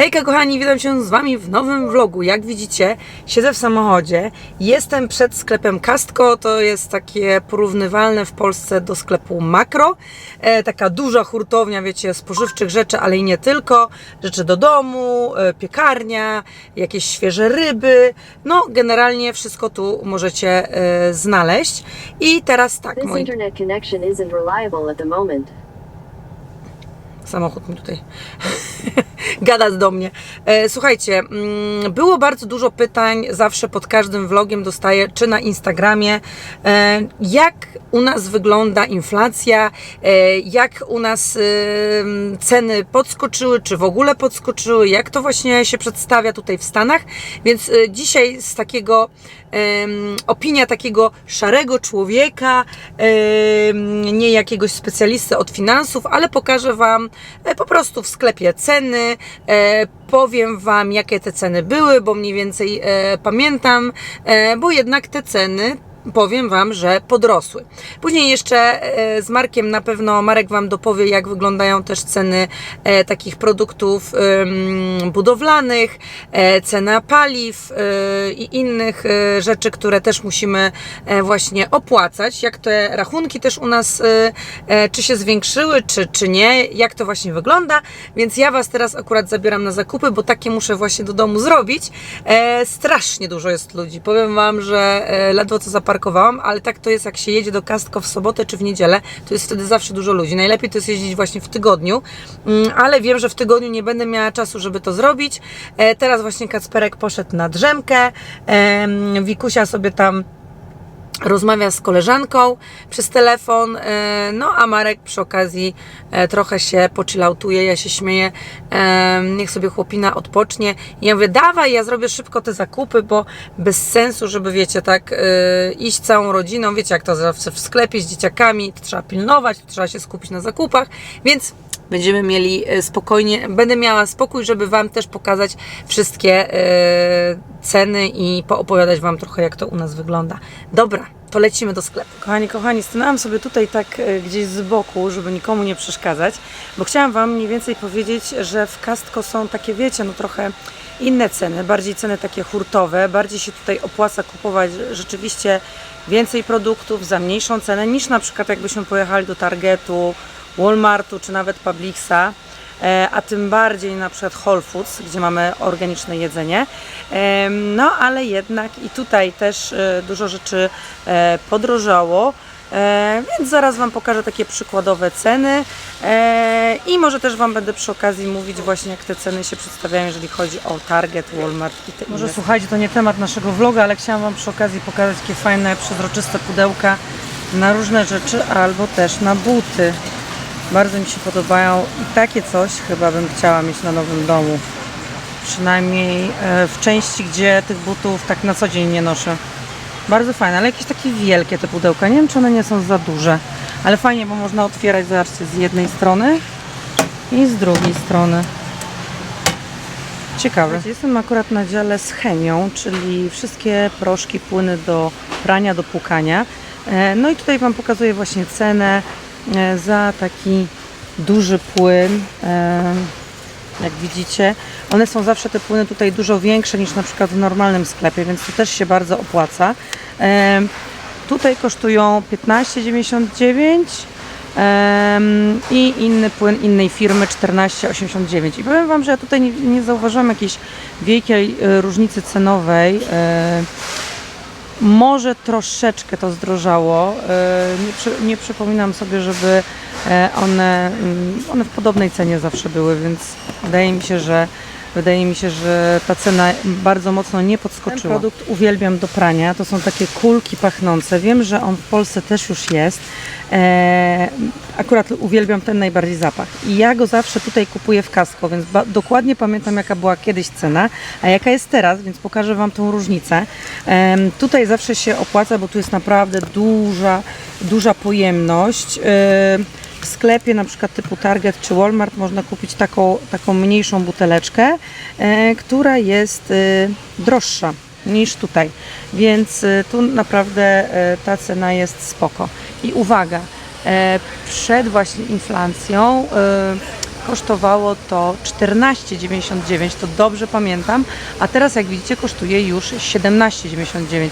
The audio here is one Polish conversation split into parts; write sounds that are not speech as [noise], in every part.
Hejka kochani, witam się z Wami w nowym vlogu. Jak widzicie, siedzę w samochodzie. Jestem przed sklepem Castco. To jest takie porównywalne w Polsce do sklepu Makro. E, taka duża hurtownia, wiecie, spożywczych rzeczy, ale i nie tylko. Rzeczy do domu, e, piekarnia, jakieś świeże ryby. No, generalnie wszystko tu możecie e, znaleźć. I teraz tak, This moi internet connection isn't reliable at the moment. Samochód mi tutaj [laughs] gada do mnie. E, Słuchajcie, mm, było bardzo dużo pytań, zawsze pod każdym vlogiem dostaję, czy na Instagramie, e, jak u nas wygląda inflacja, e, jak u nas ceny podskoczyły, czy w ogóle podskoczyły, jak to właśnie się przedstawia tutaj w Stanach. Więc dzisiaj z takiego opinia takiego szarego człowieka, nie jakiegoś specjalisty od finansów, ale pokażę Wam po prostu w sklepie ceny, e, powiem Wam jakie te ceny były, bo mniej więcej e, pamiętam, e, bo jednak te ceny powiem Wam, że podrosły. Później jeszcze e, z Markiem na pewno Marek Wam dopowie, jak wyglądają też ceny e, takich produktów budowlanych, e, cena paliw i innych rzeczy, które też musimy właśnie opłacać. Jak te rachunki też u nas, czy się zwiększyły, czy, czy nie, jak to właśnie wygląda. Więc ja Was teraz akurat zabieram na zakupy, bo takie muszę właśnie do domu zrobić. Strasznie dużo jest ludzi. Powiem Wam, że ledwo co zaparkowałam, ale tak to jest, jak się jedzie do Kastko w sobotę czy w niedzielę, to jest wtedy zawsze dużo ludzi. Najlepiej to jest jeździć właśnie w tygodniu, Mm, ale wiem, że w tygodniu nie będę miała czasu, żeby to zrobić. E, teraz właśnie Kacperek poszedł na drzemkę, em, Wikusia sobie tam rozmawia z koleżanką przez telefon, e, no a Marek przy okazji e, trochę się pochilloutuje, ja się śmieję, e, niech sobie chłopina odpocznie. I ja mówię, dawaj, ja zrobię szybko te zakupy, bo bez sensu, żeby wiecie, tak iść całą rodziną, wiecie jak to zawsze w sklepie z dzieciakami, trzeba pilnować, trzeba się skupić na zakupach, więc będziemy mieli e, spokojnie, będę miała spokój, żeby Wam też pokazać wszystkie e, ceny i poopowiadać Wam trochę, jak to u nas wygląda. Dobra, to lecimy do sklepu. Kochani, kochani, stanęłam sobie tutaj tak e, gdzieś z boku, żeby nikomu nie przeszkadzać, bo chciałam Wam mniej więcej powiedzieć, że w Kastko są takie, wiecie, no trochę inne ceny, bardziej ceny takie hurtowe, bardziej się tutaj opłaca kupować rzeczywiście więcej produktów za mniejszą cenę niż na przykład jakbyśmy pojechali do Targetu, Walmartu czy nawet Publixa, e, a tym bardziej na przykład Whole Foods, gdzie mamy organiczne jedzenie. No ale jednak i tutaj też e, dużo rzeczy e, podrożało. Więc zaraz Wam pokażę takie przykładowe ceny i może też Wam będę przy okazji mówić właśnie jak te ceny się przedstawiają, jeżeli chodzi o Target, Walmart i te Może słuchajcie, to nie temat naszego vloga, ale chciałam Wam przy okazji pokazać takie fajne, przezroczyste pudełka na różne rzeczy albo też na buty. Bardzo mi się podobają i takie coś chyba bym chciała mieć na nowym domu. Przynajmniej e, w części, gdzie tych butów tak na co dzień nie noszę. Bardzo fajne, ale jakieś takie wielkie te pudełka. Nie wiem, czy one nie są za duże, ale fajnie, bo można otwierać, zobaczcie, z jednej strony i z drugiej strony. Ciekawe. Jestem akurat na dziale z chemią, czyli wszystkie proszki, płyny do prania, do płukania. E, No i tutaj Wam pokazuję właśnie cenę za taki duży płyn. E, Jak widzicie, one są zawsze te płyny tutaj dużo większe niż na przykład w normalnym sklepie, więc to też się bardzo opłaca. E, Tutaj kosztują 15,99 em, i inny płyn innej firmy 14,89. I powiem Wam, że ja tutaj nie, nie zauważyłam jakiejś wielkiej e, różnicy cenowej. Może troszeczkę to zdrożało. E, Nie, przy, nie przypominam sobie, żeby e, one, mm, one w podobnej cenie zawsze były, więc wydaje mi się, że wydaje mi się, że ta cena bardzo mocno nie podskoczyła. Ten produkt uwielbiam do prania. To są takie kulki pachnące. Wiem, że on w Polsce też już jest. E, akurat uwielbiam ten najbardziej zapach. I ja go zawsze tutaj kupuję w Casco, więc dokładnie pamiętam jaka była kiedyś cena, a jaka jest teraz, więc pokażę Wam tą różnicę. Tutaj zawsze się opłaca, bo tu jest naprawdę duża, duża pojemność. W sklepie na przykład typu Target czy Walmart można kupić taką, taką mniejszą buteleczkę, e, która jest e, droższa niż tutaj. Więc e, tu naprawdę ta cena jest spoko. I uwaga, przed właśnie inflacją kosztowało to 14,99, to dobrze pamiętam, a teraz jak widzicie kosztuje już 17,99,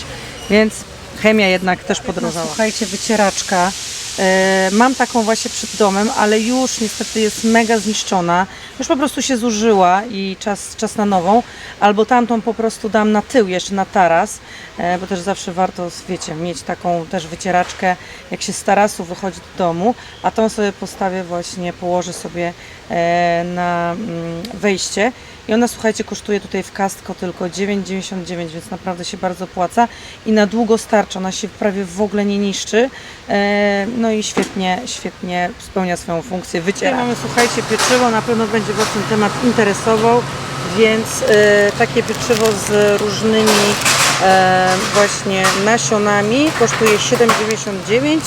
więc chemia jednak też podrożała. Słuchajcie, wycieraczka. E, mam taką właśnie przed domem, ale już niestety jest mega zniszczona. Już po prostu się zużyła i czas, czas na nową. Albo tamtą po prostu dam na tył jeszcze na taras, e, bo też zawsze warto, wiecie, mieć taką też wycieraczkę, jak się z tarasu wychodzi do domu, a tą sobie postawię właśnie, położę sobie e, na mm, wejście. I ona, słuchajcie, kosztuje tutaj w Kastko tylko 9,99, więc naprawdę się bardzo opłaca i na długo starcza, ona się prawie w ogóle nie niszczy. E, No i świetnie, świetnie spełnia swoją funkcję, wyciera. Tutaj mamy, słuchajcie, pieczywo, na pewno będzie Was ten temat interesował, więc e, takie pieczywo z różnymi e, właśnie nasionami kosztuje 7,99,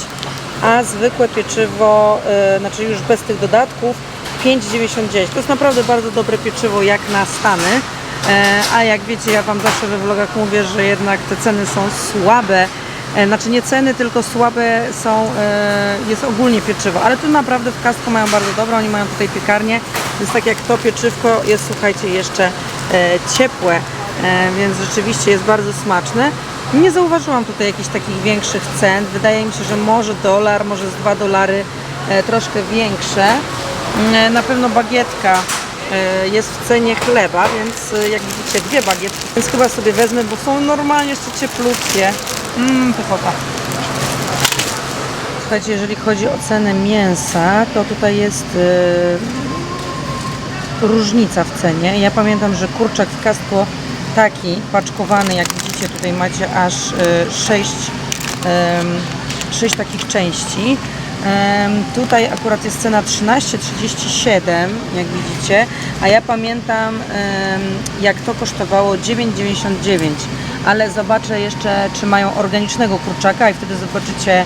a zwykłe pieczywo, znaczy już bez tych dodatków, 5,99. To jest naprawdę bardzo dobre pieczywo jak na Stany. E, A jak wiecie, ja Wam zawsze we vlogach mówię, że jednak te ceny są słabe. E, Znaczy nie ceny, tylko słabe są, e, jest ogólnie pieczywo. Ale tu naprawdę w Costco mają bardzo dobre, oni mają tutaj piekarnię, więc tak jak to pieczywko jest, słuchajcie, jeszcze ciepłe, więc rzeczywiście jest bardzo smaczne. Nie zauważyłam tutaj jakichś takich większych cen. Wydaje mi się, że może dolar, może z 2 dolary troszkę większe. E, Na pewno bagietka e, jest w cenie chleba, więc e, jak widzicie dwie bagietki. Więc chyba sobie wezmę, bo są normalnie jeszcze cieplutkie. Mmm, pychota. Słuchajcie, jeżeli chodzi o cenę mięsa, to tutaj jest e, różnica w cenie. Ja pamiętam, że kurczak w Costco taki paczkowany, jak widzicie, tutaj macie aż 6 sześć takich części. Tutaj akurat jest cena 13,37, jak widzicie, a ja pamiętam jak to kosztowało 9,99, ale zobaczę jeszcze, czy mają organicznego kurczaka i wtedy zobaczycie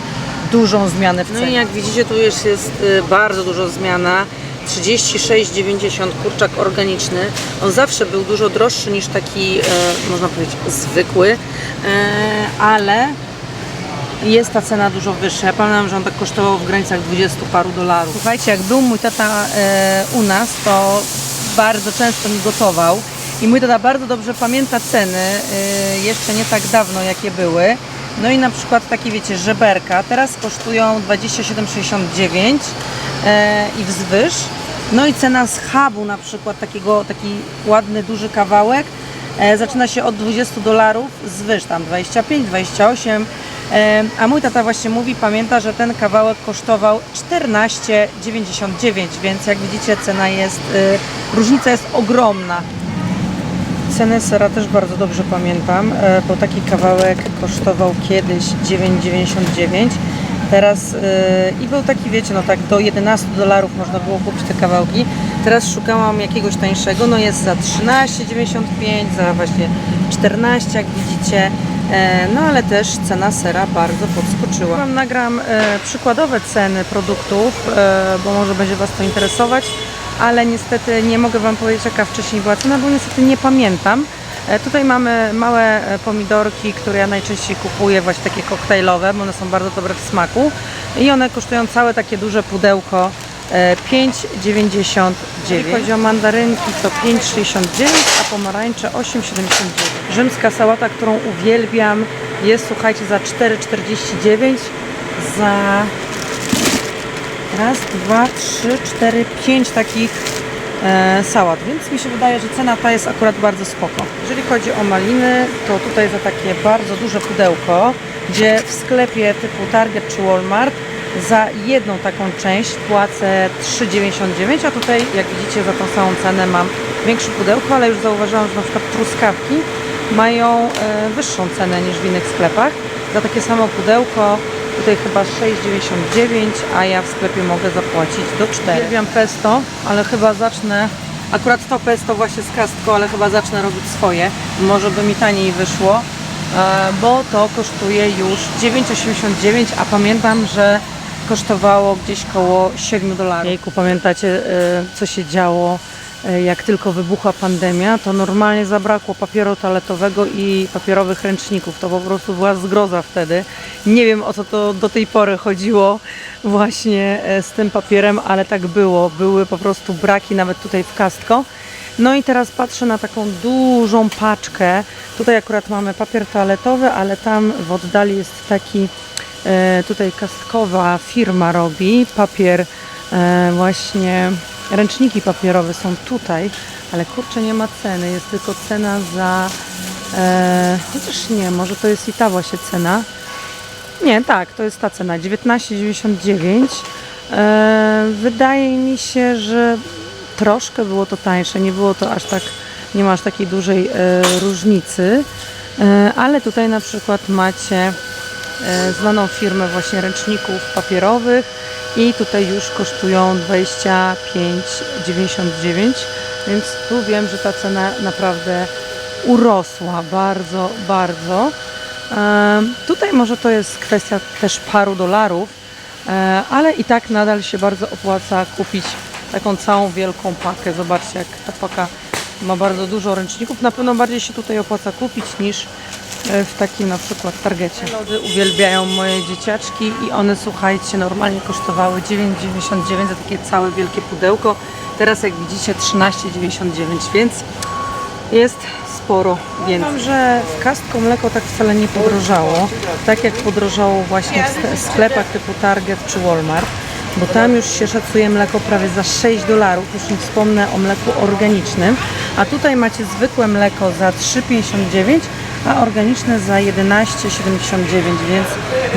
dużą zmianę w cenie. No i jak widzicie, tu już jest y, bardzo dużo zmiana. 36,90 kurczak organiczny. On zawsze był dużo droższy niż taki, e, można powiedzieć, zwykły, e, ale jest ta cena dużo wyższa. Ja pamiętam, że on tak kosztował w granicach 20 paru dolarów. Słuchajcie, jak był mój tata e, u nas, to bardzo często mi gotował i mój tata bardzo dobrze pamięta ceny, e, jeszcze nie tak dawno jakie były. No i na przykład takie wiecie, żeberka teraz kosztują 27,69 e, i wzwyż. No i cena schabu na przykład takiego, taki ładny, duży kawałek E, zaczyna się od 20 dolarów, zwyż tam 25, 28. E, a mój tata właśnie mówi, pamięta, że ten kawałek kosztował 14,99, więc jak widzicie cena jest, e, różnica jest ogromna. Cenę sera też bardzo dobrze pamiętam, e, bo taki kawałek kosztował kiedyś 9,99. Teraz e, i był taki, wiecie, no tak do 11 dolarów można było kupić te kawałki. Teraz szukałam jakiegoś tańszego, no jest za 13,95, za właśnie 14, jak widzicie. E, No ale też cena sera bardzo podskoczyła. Wam nagram e, przykładowe ceny produktów, e, bo może będzie Was to interesować, ale niestety nie mogę Wam powiedzieć jaka wcześniej była cena, bo niestety nie pamiętam. Tutaj mamy małe pomidorki, które ja najczęściej kupuję, właśnie takie koktajlowe, bo one są bardzo dobre w smaku i one kosztują całe takie duże pudełko 5,99. Jeżeli chodzi o mandarynki to 5,69, a pomarańcze 8,79. Rzymska sałata, którą uwielbiam jest słuchajcie za 4,49 za raz, dwa, trzy, cztery, pięć takich e, sałat, więc mi się wydaje, że cena ta jest akurat bardzo spoko. Jeżeli chodzi o maliny, to tutaj za takie bardzo duże pudełko, gdzie w sklepie typu Target czy Walmart za jedną taką część płacę 3,99, a tutaj jak widzicie za tą samą cenę mam większe pudełko, ale już zauważyłam, że na przykład truskawki mają e, wyższą cenę niż w innych sklepach. Za takie samo pudełko tutaj chyba 6,99, a ja w sklepie mogę zapłacić do 4. Uwielbiam pesto, ale chyba zacznę, akurat to pesto właśnie z kastką, ale chyba zacznę robić swoje. Może by mi taniej wyszło, e, bo to kosztuje już 9,89, a pamiętam, że kosztowało gdzieś koło 7 dolarów. Jejku, pamiętacie e, co się działo e, jak tylko wybuchła pandemia, to normalnie zabrakło papieru toaletowego i papierowych ręczników. To po prostu była zgroza wtedy. Nie wiem o co to do tej pory chodziło właśnie e, z tym papierem, ale tak było. Były po prostu braki nawet tutaj w Kastko. No i teraz patrzę na taką dużą paczkę. Tutaj akurat mamy papier toaletowy, ale tam w oddali jest taki, tutaj kastkowa firma robi papier, e, właśnie ręczniki papierowe są tutaj, ale kurczę nie ma ceny, jest tylko cena za, e, chociaż nie, może to jest i ta właśnie cena. Nie, tak, to jest ta cena, 19,99. E, wydaje mi się, że troszkę było to tańsze, nie było to aż tak, nie ma aż takiej dużej e, różnicy, e, ale tutaj na przykład macie e, znaną firmę właśnie ręczników papierowych i tutaj już kosztują 25,99, więc tu wiem, że ta cena naprawdę urosła bardzo, bardzo. E, Tutaj może to jest kwestia też paru dolarów, e, ale i tak nadal się bardzo opłaca kupić taką całą wielką pakę. Zobaczcie, jak ta paka ma bardzo dużo ręczników. Na pewno bardziej się tutaj opłaca kupić niż e, w takim na przykład Targecie. Lody uwielbiają moje dzieciaczki i one, słuchajcie, normalnie kosztowały 9,99 za takie całe wielkie pudełko. Teraz jak widzicie 13,99, więc jest sporo więcej. Wiem, że w Kastko mleko tak wcale nie podrożało, tak jak podrożało właśnie w sk- sklepach typu Target czy Walmart, bo tam już się szacuje mleko prawie za 6 dolarów, już nie wspomnę o mleku organicznym, a tutaj macie zwykłe mleko za 3,59, a organiczne za 11,79, więc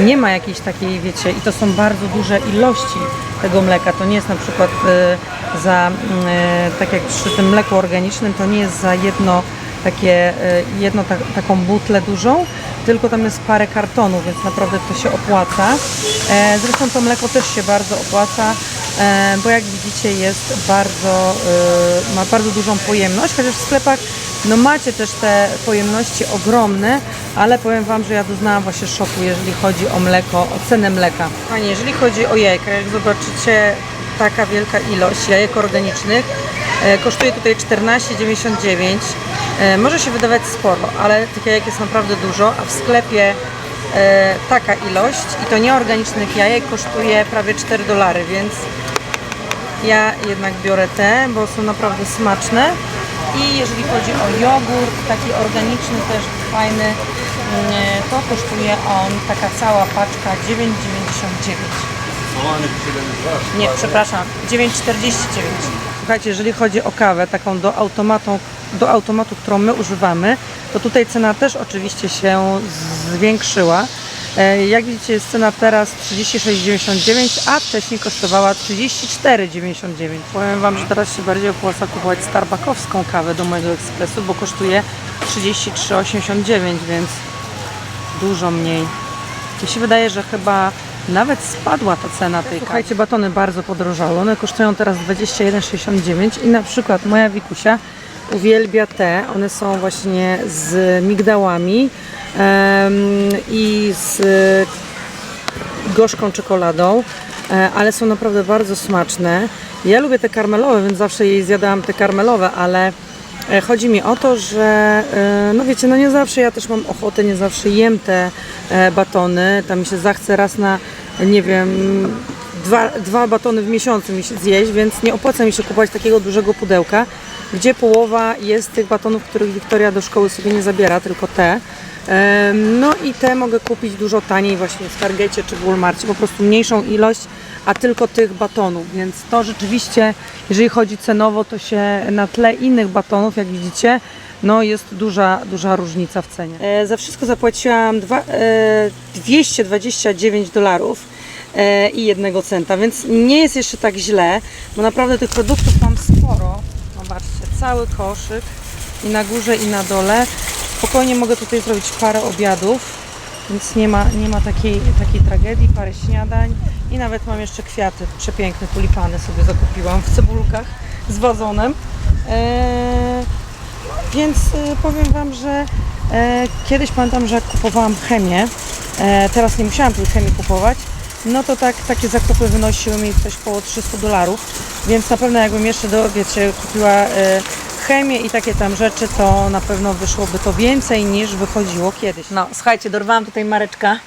nie ma jakiejś takiej, wiecie, i to są bardzo duże ilości tego mleka. To nie jest na przykład e, za, e, tak jak przy tym mleku organicznym, to nie jest za jedno takie, e, jedno ta, taką butlę dużą, tylko tam jest parę kartonów, więc naprawdę to się opłaca. E, Zresztą to mleko też się bardzo opłaca, e, bo jak widzicie jest bardzo, e, ma bardzo dużą pojemność, chociaż w sklepach no macie też te pojemności ogromne, ale powiem Wam, że ja doznałam właśnie szoku, jeżeli chodzi o mleko, o cenę mleka. Panie, jeżeli chodzi o jajka, jak zobaczycie taka wielka ilość jajek organicznych, e, kosztuje tutaj 14,99. E, może się wydawać sporo, ale tych jajek jest naprawdę dużo, a w sklepie e, taka ilość i to nieorganicznych jajek kosztuje prawie 4 dolary, więc ja jednak biorę te, bo są naprawdę smaczne. I jeżeli chodzi o jogurt, taki organiczny też fajny, mm, to kosztuje on, taka cała paczka 9,99. Nie, przepraszam, 9,49. Słuchajcie, jeżeli chodzi o kawę, taką do automatu, do automatu, którą my używamy, to tutaj cena też oczywiście się zwiększyła. E, Jak widzicie, jest cena teraz 36,99, a wcześniej kosztowała 34,99. Powiem Wam, że teraz się bardziej opłaca kupować starbuckowską kawę do mojego ekspresu, bo kosztuje 33,89, więc dużo mniej. Mi się wydaje, że chyba nawet spadła ta cena tej Słuchajcie, batony bardzo podrożały. One kosztują teraz 21,69 i na przykład moja Wikusia uwielbia te. One są właśnie z migdałami i z gorzką czekoladą, e, ale są naprawdę bardzo smaczne. Ja lubię te karmelowe, więc zawsze jej zjadałam te karmelowe, ale e, chodzi mi o to, że e, no wiecie, no nie zawsze ja też mam ochotę, nie zawsze jem te e, batony. Tam mi się zachce raz na, nie wiem, dwa, dwa batony w miesiącu mi się zjeść, więc nie opłaca mi się kupować takiego dużego pudełka, gdzie połowa jest tych batonów, których Wiktoria do szkoły sobie nie zabiera, tylko te. No i te mogę kupić dużo taniej właśnie w Targecie czy w Walmarcie, po prostu mniejszą ilość, a tylko tych batonów, więc to rzeczywiście, jeżeli chodzi cenowo, to się na tle innych batonów, jak widzicie, no jest duża, duża różnica w cenie. E, za wszystko zapłaciłam dwa, e, 229 dolarów e, i jednego centa, więc nie jest jeszcze tak źle, bo naprawdę tych produktów mam sporo. Cały koszyk i na górze i na dole. Spokojnie mogę tutaj zrobić parę obiadów, więc nie ma, nie ma takiej, takiej tragedii, parę śniadań i nawet mam jeszcze kwiaty, przepiękne tulipany sobie zakupiłam w cebulkach z wazonem. Eee, więc e, powiem Wam, że e, kiedyś pamiętam, że kupowałam chemię, e, teraz nie musiałam tej chemii kupować, no to tak, takie zakupy wynosiły mi coś koło 300 dolarów, więc na pewno jakbym jeszcze do, wiecie, kupiła e, chemię i takie tam rzeczy, to na pewno wyszłoby to więcej niż wychodziło kiedyś. No, słuchajcie, dorwałam tutaj Mareczka.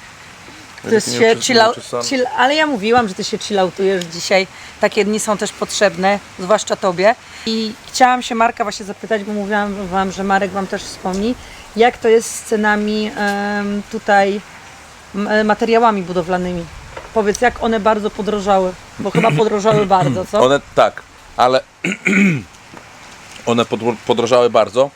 Ty nie się uczes- chill, nie out- uczesany. chill, ale ja mówiłam, że ty się chilloutujesz dzisiaj. Takie dni są też potrzebne, zwłaszcza tobie. I chciałam się Marka właśnie zapytać, bo mówiłam wam, że Marek wam też wspomni, jak to jest z cenami em, tutaj e, materiałami budowlanymi. Powiedz, jak one bardzo podrożały, bo chyba podrożały bardzo, co? One tak, ale [clears throat] one podro- podrożały bardzo,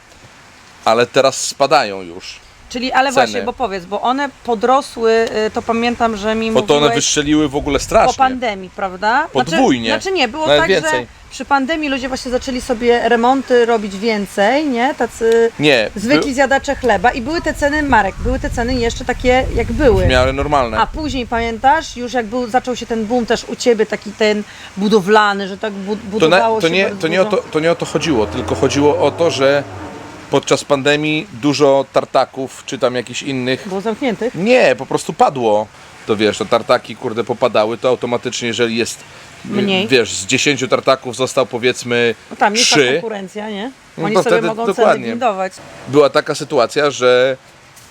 ale teraz spadają już. Czyli, ale ceny. właśnie, bo powiedz, bo one podrosły, y, to pamiętam, że mi Bo to one mówiłeś wystrzeliły w ogóle po strasznie. pandemii, prawda? Podwójnie. Znaczy, znaczy nie, było Nawet tak, więcej. że przy pandemii ludzie właśnie zaczęli sobie remonty robić więcej, nie? Tacy Nie, zwykli zjadacze chleba i były te ceny, Marek, były te ceny jeszcze takie jak były. w miarę normalne. A później pamiętasz, już jak był, zaczął się ten boom też u Ciebie, taki ten budowlany, że tak bu- To, budowało na, to, się nie, to, nie o to, to nie o to chodziło, tylko chodziło o to, że podczas pandemii dużo tartaków, czy tam jakichś innych, Było zamkniętych? nie, po prostu padło. To wiesz, to tartaki kurde popadały, to automatycznie jeżeli jest, Mniej. wiesz, z 10 tartaków został powiedzmy No tam jest ta 3, konkurencja, nie? No Oni to sobie wtedy mogą dokładnie. ceny windować. była taka sytuacja, że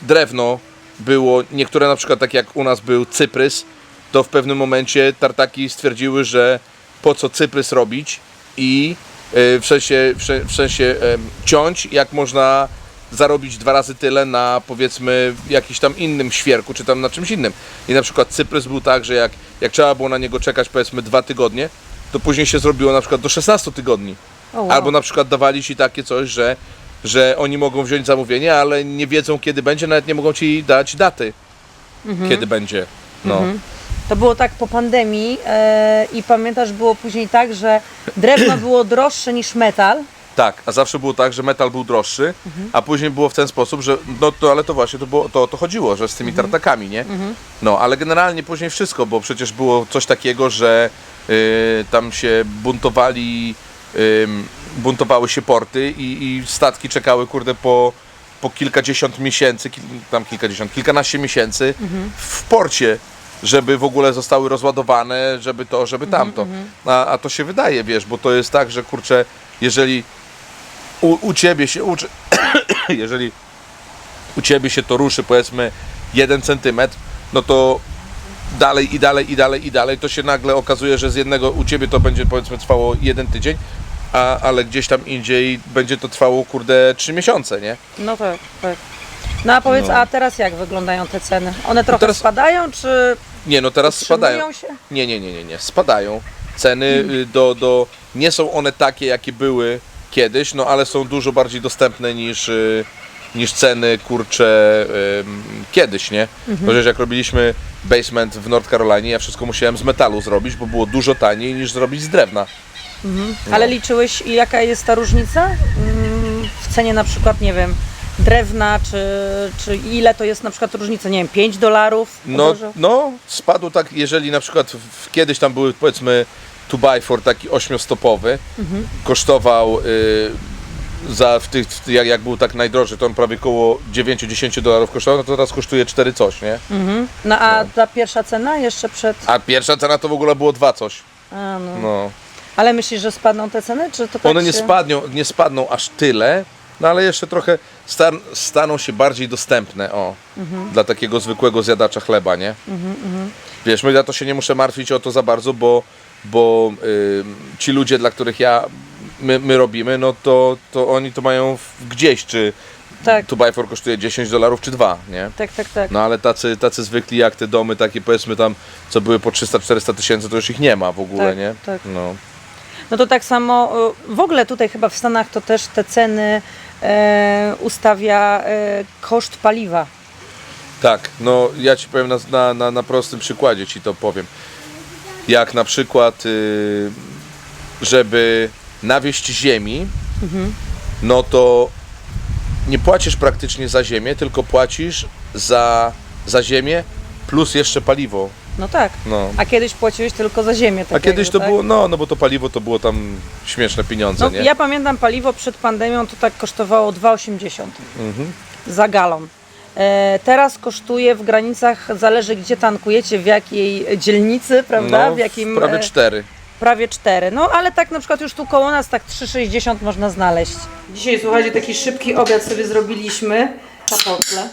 drewno było, niektóre na przykład tak jak u nas był cyprys, to w pewnym momencie tartaki stwierdziły, że po co cyprys robić i y, w sensie, w w sensie em, ciąć, jak można zarobić dwa razy tyle na powiedzmy jakimś tam innym świerku, czy tam na czymś innym. I na przykład cyprys był tak, że jak, jak trzeba było na niego czekać powiedzmy dwa tygodnie, to później się zrobiło na przykład do 16 tygodni. O, wow. Albo na przykład dawali ci takie coś, że, że oni mogą wziąć zamówienie, ale nie wiedzą kiedy będzie, nawet nie mogą ci dać daty, Mhm. kiedy będzie. No. To było tak po pandemii e, i pamiętasz, było później tak, że drewno było droższe niż metal. Tak, a zawsze było tak, że metal był droższy, a później było w ten sposób, że no to ale to właśnie to, było, to to chodziło, że z tymi tartakami, nie? No, ale generalnie później wszystko, bo przecież było coś takiego, że y, tam się buntowali, buntowały się porty i, i statki czekały, kurde, po, po kilkadziesiąt miesięcy, kil, tam kilkadziesiąt, kilkanaście miesięcy w porcie, żeby w ogóle zostały rozładowane, żeby to, żeby tamto. A, a to się wydaje, wiesz, bo to jest tak, że kurczę, jeżeli u, u ciebie się uczy, [coughs] jeżeli u ciebie się to ruszy powiedzmy jeden centymetr, no to dalej i dalej i dalej i dalej, to się nagle okazuje, że z jednego u ciebie to będzie powiedzmy trwało jeden tydzień, a, ale gdzieś tam indziej będzie to trwało kurde trzy miesiące, nie? No tak, tak. No a powiedz, No. a teraz jak wyglądają te ceny? One trochę teraz- spadają, czy Nie, no teraz spadają. się? Nie, nie, nie, nie, nie. Spadają. Ceny y, do, do. Nie są one takie, jakie były kiedyś, no ale są dużo bardziej dostępne niż, y, niż ceny kurcze kiedyś, nie? Bo przecież jak robiliśmy basement w North Carolinie, ja wszystko musiałem z metalu zrobić, bo było dużo taniej niż zrobić z drewna. Ale liczyłeś, i jaka jest ta różnica mm, w cenie na przykład, nie wiem, drewna, czy, czy ile to jest na przykład różnica, nie wiem, 5 dolarów? No, no, spadł tak, jeżeli na przykład w, kiedyś tam były powiedzmy 2 by 4 taki ośmiostopowy, kosztował y, za w tych, w, jak, jak był tak najdroższy, to on prawie około 9-10 dolarów kosztował, no to teraz kosztuje 4 coś, nie? Mhm. No a ta pierwsza cena jeszcze przed... A pierwsza cena to w ogóle było 2 coś. A, no. No. Ale myślisz, że spadną te ceny, czy to tak One nie, się... spadną, nie spadną aż tyle, no ale jeszcze trochę stan, staną się bardziej dostępne, o, dla takiego zwykłego zjadacza chleba, nie? Wiesz, my ja to się nie muszę martwić o to za bardzo, bo, bo ym, ci ludzie, dla których ja, my, my robimy, no to, to oni to mają gdzieś, czy Tak. 2 by 4 kosztuje 10 dolarów, czy 2, nie? Tak, tak, tak. No ale tacy, tacy zwykli jak te domy, takie powiedzmy tam, co były po 300-400 tysięcy, to już ich nie ma w ogóle, Tak, nie? tak. No. No to tak samo, y, w ogóle tutaj chyba w Stanach to też te ceny e, ustawia e, koszt paliwa. Tak, no ja ci powiem na, na, na prostym przykładzie ci to powiem. Jak na przykład, y, żeby nawieść ziemi, no to nie płacisz praktycznie za ziemię, tylko płacisz za, za ziemię plus jeszcze paliwo. No tak. No. A kiedyś płaciłeś tylko za ziemię. A kiedyś to tak? było, no, no bo to paliwo to było tam śmieszne pieniądze, No, nie? ja pamiętam paliwo przed pandemią to tak kosztowało 2,80 Mhm. za galon. E, teraz kosztuje w granicach, zależy gdzie tankujecie, w jakiej dzielnicy, prawda? No, w jakim, prawie e, cztery. prawie 4. No ale tak na przykład już tu koło nas tak 3,60 można znaleźć. Dzisiaj słuchajcie, taki szybki obiad sobie zrobiliśmy. Kartofle.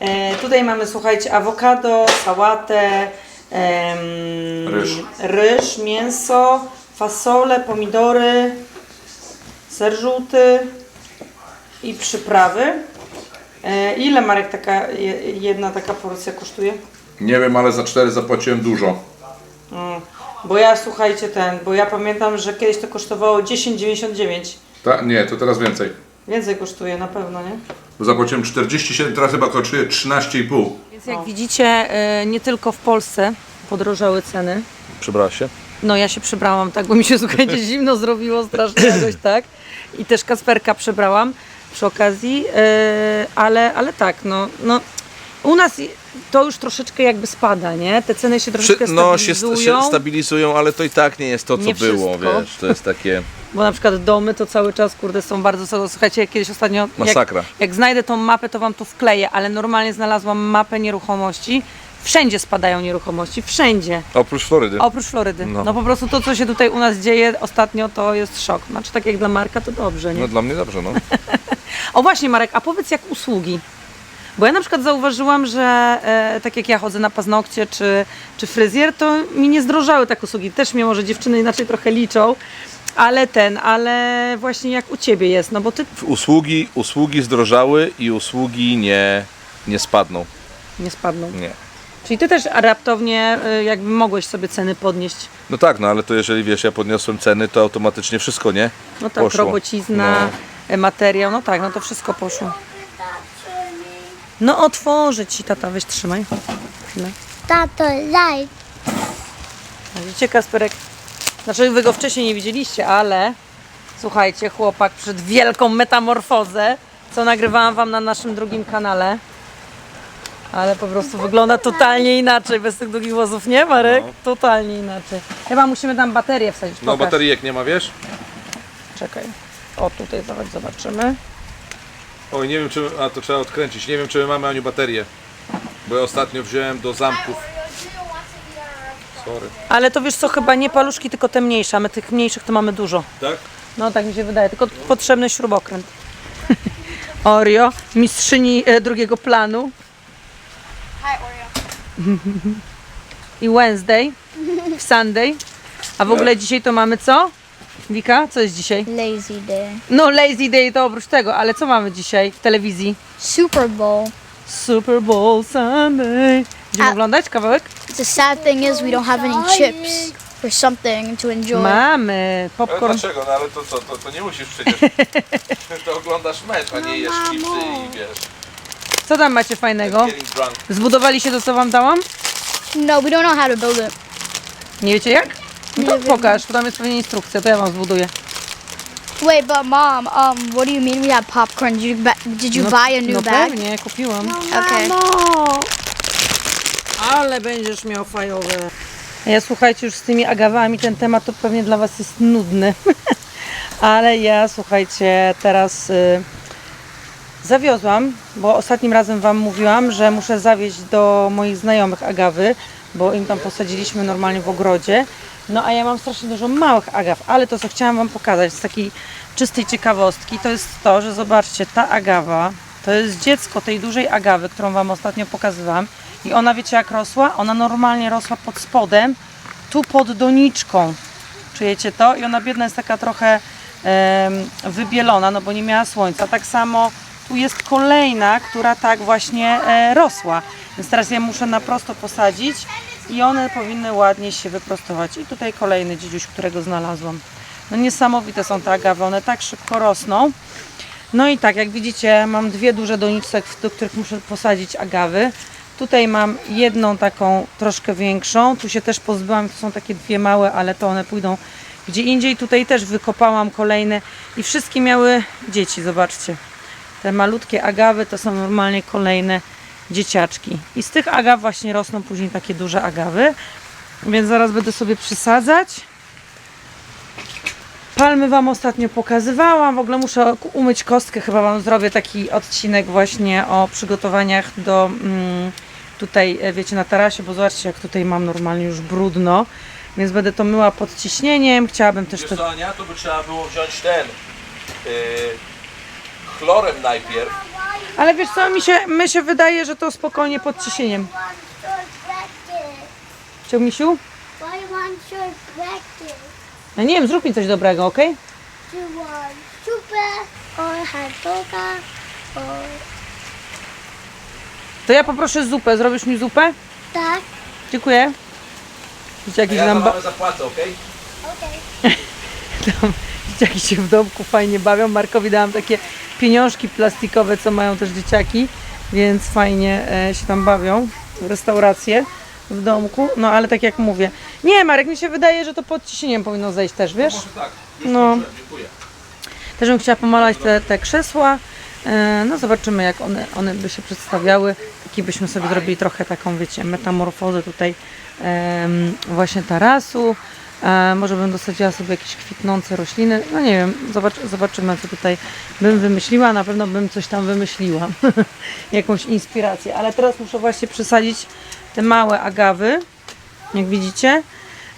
E, tutaj mamy słuchajcie awokado, sałatę, em, Ryż. ryż, mięso, fasole, pomidory, ser żółty i przyprawy. E, ile Marek taka je- jedna taka porcja kosztuje? Nie wiem, ale za cztery zapłaciłem dużo. Mm, Bo ja słuchajcie ten, bo ja pamiętam, że kiedyś to kosztowało 10,99. Ta, nie, to teraz więcej. Więcej kosztuje na pewno, nie? Bo zapłaciłem 47, teraz chyba kosztuje 13,5. Więc jak widzicie, e, nie tylko w Polsce podrożały ceny. Przebrała się? No ja się przebrałam, tak, bo mi się słuchajcie [laughs] zimno zrobiło strasznie jakoś, tak? I też Kasperka przebrałam przy okazji, e, ale, ale tak, no, no u nas to już troszeczkę jakby spada, nie? Te ceny się troszeczkę no, się, st- stabilizują. się stabilizują, ale to i tak nie jest to, co Nie było, wszystko. wiesz. To jest takie... Bo na przykład domy to cały czas, kurde, są bardzo. Słuchajcie, jak kiedyś ostatnio... Jak, Masakra. jak znajdę tą mapę, to wam tu wkleję, ale normalnie znalazłam mapę nieruchomości. Wszędzie spadają nieruchomości, wszędzie. Oprócz Florydy. Oprócz Florydy. No. No. po prostu to, co się tutaj u nas dzieje ostatnio, to jest szok. Znaczy tak jak dla Marka, to dobrze, nie? No dla mnie dobrze, no. [laughs] O właśnie Marek, a powiedz jak usługi. Bo ja na przykład zauważyłam, że e, tak jak ja chodzę na paznokcie czy, czy fryzjer, to mi nie zdrożały tak usługi. Też mnie może dziewczyny inaczej trochę liczą, ale ten, ale właśnie jak u Ciebie jest, no bo Ty Usługi, usługi zdrożały i usługi nie, nie spadną. nie spadną. Nie. Czyli Ty też raptownie e, jakby mogłeś sobie ceny podnieść. No tak, no ale to jeżeli wiesz, ja podniosłem ceny, to automatycznie wszystko, nie? No tak, Poszło. robocizna, No. e, materiał, no tak, no to wszystko poszło. No otworzę Ci, tata, weź trzymaj. Chwilę. Tato, daj. Widzicie, Kasperek? Znaczy, wy go wcześniej nie widzieliście, ale słuchajcie, chłopak przed wielką metamorfozę, co nagrywałam wam na naszym drugim kanale. Ale po prostu wygląda totalnie inaczej bez tych długich włosów, nie Marek? Totalnie inaczej. Chyba musimy tam baterię wsadzić. No Pokaż. baterijek nie ma, wiesz? Czekaj. O, tutaj zobacz, zobaczymy. Oj, nie wiem czy, a to trzeba odkręcić, nie wiem czy my mamy Aniu baterię. Bo ja ostatnio wziąłem do zamków. Sorry. Ale to wiesz co, chyba nie paluszki, tylko te mniejsze, a my tych mniejszych to mamy dużo. Tak? No tak mi się wydaje, tylko potrzebny śrubokręt. [laughs] Oreo, mistrzyni e, drugiego planu. [laughs] I Wednesday, Sunday. A w ogóle dzisiaj to mamy co? Wika, co jest dzisiaj? Lazy day. No Lazy Day to oprócz tego, ale co mamy dzisiaj w telewizji? Super Bowl. Super Bowl Sunday. Będziemy A- oglądać kawałek? The sad thing is we don't have any chips or something to enjoy. Mamy Ale popcorn. dlaczego? No ale to co, to, to nie musisz przecież. [laughs] to oglądasz mecz, a nie jesz chipsy i wiesz. Co tam macie fajnego? Getting drunk. Zbudowali się to, co wam dałam? No, we don't know how to build it. Nie wiecie jak? No Nie to wiem. pokaż, tam jest pewnie instrukcja, to ja wam zbuduję. Wait, but mom, um, what do you mean we have popcorn? Did you, ba- did you no, buy a new no bag? pewnie, kupiłam. Okay. Ale będziesz miał fajowe. Ja słuchajcie, już z tymi agawami ten temat to pewnie dla was jest nudny. [laughs] Ale ja słuchajcie, teraz y, zawiozłam, bo ostatnim razem wam mówiłam, że muszę zawieźć do moich znajomych agawy, bo im tam posadziliśmy normalnie w ogrodzie. No a ja mam strasznie dużo małych agaw, ale to co chciałam wam pokazać z takiej czystej ciekawostki, to jest to, że zobaczcie, ta agawa to jest dziecko tej dużej agawy, którą wam ostatnio pokazywałam. I ona wiecie jak rosła? Ona normalnie rosła pod spodem, tu pod doniczką. Czujecie to? I ona biedna jest taka trochę wybielona, no bo nie miała słońca. Tak samo tu jest kolejna, która tak właśnie e, rosła. Więc teraz ja muszę na prosto posadzić i one powinny ładnie się wyprostować. I tutaj kolejny dziedziuś, którego znalazłam. No niesamowite są te agawy, one tak szybko rosną. No i tak, jak widzicie, mam dwie duże doniczce, do których muszę posadzić agawy. Tutaj mam jedną taką troszkę większą. Tu się też pozbyłam, to są takie dwie małe, ale to one pójdą gdzie indziej. Tutaj też wykopałam kolejne i wszystkie miały dzieci, zobaczcie. Te malutkie agawy to są normalnie kolejne dzieciaczki. I z tych agaw właśnie rosną później takie duże agawy. Więc zaraz będę sobie przysadzać. Palmy Wam ostatnio pokazywałam. W ogóle muszę umyć kostkę. Chyba Wam zrobię taki odcinek właśnie o przygotowaniach do mm, tutaj, e, wiecie, na tarasie, bo zobaczcie, jak tutaj mam normalnie już brudno. Więc będę to myła pod ciśnieniem. Chciałabym też Wiesz to... Ania, to by trzeba było wziąć ten yy, chlorem najpierw. Ale wiesz co, mi się, my się wydaje, że to spokojnie pod ciśnieniem. Ciąg misiu? Ja nie wiem, zrób mi coś dobrego, ok? To ja poproszę zupę. Zrobisz mi zupę? tak? Dziękuję. Widzicie, A jakiś ja nam ba- zapłacę, okej? Okay. [laughs] dzieciaki się w domku fajnie bawią. Markowi dałam takie pieniążki plastikowe, co mają też dzieciaki, więc fajnie e, się tam bawią w restaurację w domku. No ale tak jak mówię. Nie, Marek, mi się wydaje, że to pod ciśnieniem powinno zejść też, wiesz? Może tak. No. Dziękuję. Też bym chciała pomalać te, te krzesła. E, No zobaczymy jak one, one by się przedstawiały. Taki byśmy sobie zrobili trochę taką, wiecie, metamorfozę tutaj właśnie tarasu. E, może bym dosadziła sobie jakieś kwitnące rośliny. No nie wiem, zobacz, zobaczymy co tutaj bym wymyśliła. Na pewno bym coś tam wymyśliła. [laughs] Jakąś inspirację. Ale teraz muszę właśnie przesadzić te małe agawy, jak widzicie,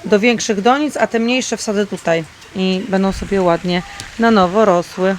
do większych donic, a te mniejsze wsadzę tutaj i będą sobie ładnie na nowo rosły.